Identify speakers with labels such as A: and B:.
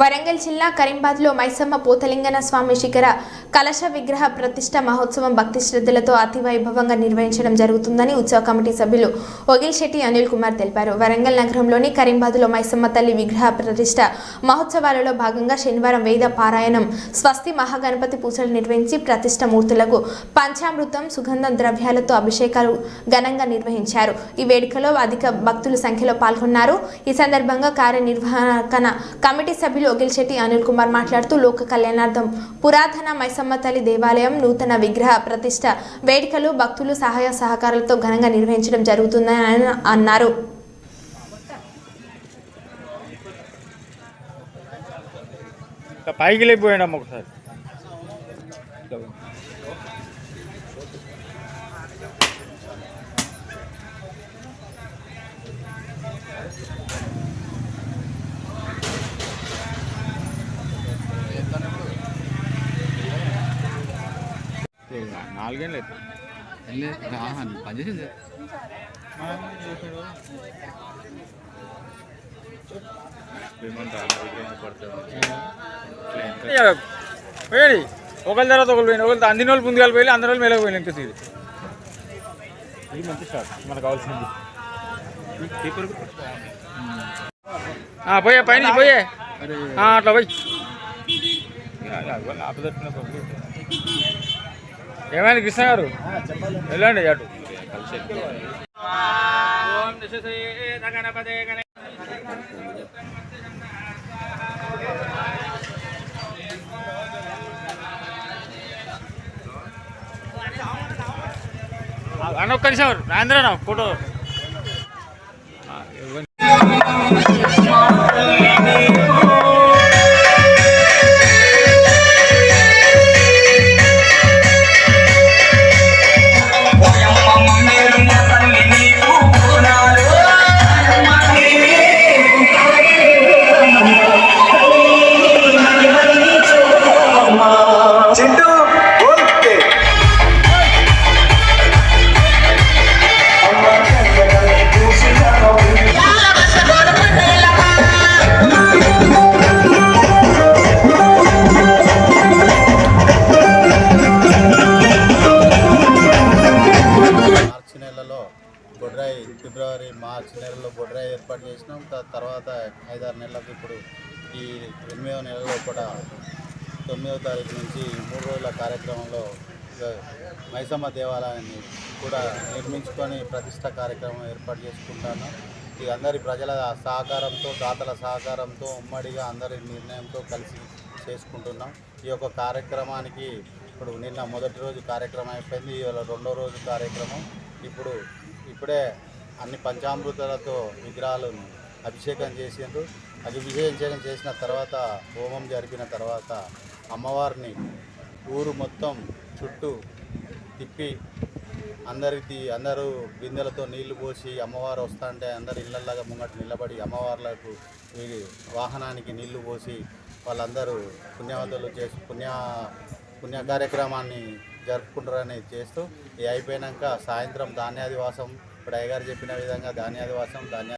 A: వరంగల్ జిల్లా కరీంబాద్లో మైసమ్మ పోతలింగన స్వామి శిఖర కలశ విగ్రహ ప్రతిష్ట మహోత్సవం భక్తి శ్రద్ధలతో అతి వైభవంగా నిర్వహించడం జరుగుతుందని ఉత్సవ కమిటీ సభ్యులు ఒగిల్ శెట్టి అనిల్ కుమార్ తెలిపారు. వరంగల్ నగరంలోని కరీంబాద్లో మైసమ్మ తల్లి విగ్రహ ప్రతిష్ట మహోత్సవాలలో భాగంగా శనివారం వేద పారాయణం స్వస్తి మహాగణపతి పూజలు నిర్వహించి ప్రతిష్ట మూర్తులకు పంచామృతం సుగంధ ద్రవ్యాలతో అభిషేకాలు ఘనంగా నిర్వహించారు. ఈ వేడుకలో అధిక భక్తుల సంఖ్యలో పాల్గొన్నారు. ఈ సందర్భంగా కార్యనిర్వహణ కమిటీ సభ్యులు ఒగిల్శెట్టి అనిల్ కుమార్ మాట్లాడుతూ లోక కళ్యాణార్థం పురాతన మైసమ్మ తల్లి దేవాలయం నూతన విగ్రహ ప్రతిష్ట వేడుకలు భక్తులు సహాయ సహకారాలతో ఘనంగా నిర్వహించడం జరుగుతుందని ఆయన అన్నారు
B: పైకి లేకపోయాడమ్మ ఒకసారి. నాలుగేళ్ళు అవుతుంది
C: పనిచేసింది?
B: పోయాడు ఒకరి తర్వాత ఒకరు పోయిన ఒకరు అందిన వాళ్ళు ముందుగా పోయి అందరి వాళ్ళు మేలకు పోయిన ఇంకా ఇది ఇది మంచి షాట్ మనకు కావాల్సింది. ఆ, పోయే పైన పోయే. అట్లా పోయి. ఏమైంది కృష్ణ గారు? వెళ్ళండి అటు. అన్న ఒక్క నిమిషం రాంద్రరావు ఫోటో.
D: చింటూ ఓకే
E: మార్చి నెలలో బొడ్రాయి ఫిబ్రవరి మార్చి నెలలో బొడ్రాయి ఏర్పాటు చేసినాం. తర్వాత ఐదారు నెలలకు ఇప్పుడు ఈ ఎనిమిదవ నెలలో కూడా తొమ్మిదవ తారీఖు నుంచి మూడు రోజుల కార్యక్రమంలో మైసమ్మ దేవాలయాన్ని కూడా నిర్మించుకొని ప్రతిష్ట కార్యక్రమం ఏర్పాటు చేసుకుంటాను. ఇది అందరి ప్రజల సహకారంతో దాతల సహకారంతో ఉమ్మడిగా అందరి నిర్ణయంతో కలిసి చేసుకుంటున్నాం. ఈ యొక్క కార్యక్రమానికి ఇప్పుడు నిన్న మొదటి రోజు కార్యక్రమం అయిపోయింది. ఇవాళ రెండో రోజు కార్యక్రమం. ఇప్పుడు ఇప్పుడే అన్ని పంచామృతాలతో విగ్రహాలు అభిషేకం చేసిండ్రు. అభిషేకం చేసిన తర్వాత హోమం జరిపిన తర్వాత అమ్మవారిని ఊరు మొత్తం చుట్టూ తిప్పి అందరికి అందరూ బిందెలతో నీళ్ళు పోసి అమ్మవారు వస్తుంటే అందరు ఇళ్ళల్లాగా ముంగట నిలబడి అమ్మవార్లకు వాహనానికి నీళ్ళు పోసి వాళ్ళందరూ పుణ్యవంతులు చేసి పుణ్య పుణ్య కార్యక్రమాన్ని జరుపుకుంటారని చేస్తూ ఇది అయిపోయినాక సాయంత్రం ధాన్యాదివాసం. ఇప్పుడు అయ్యగారు చెప్పిన విధంగా ధాన్యాదివాసం ధాన్యా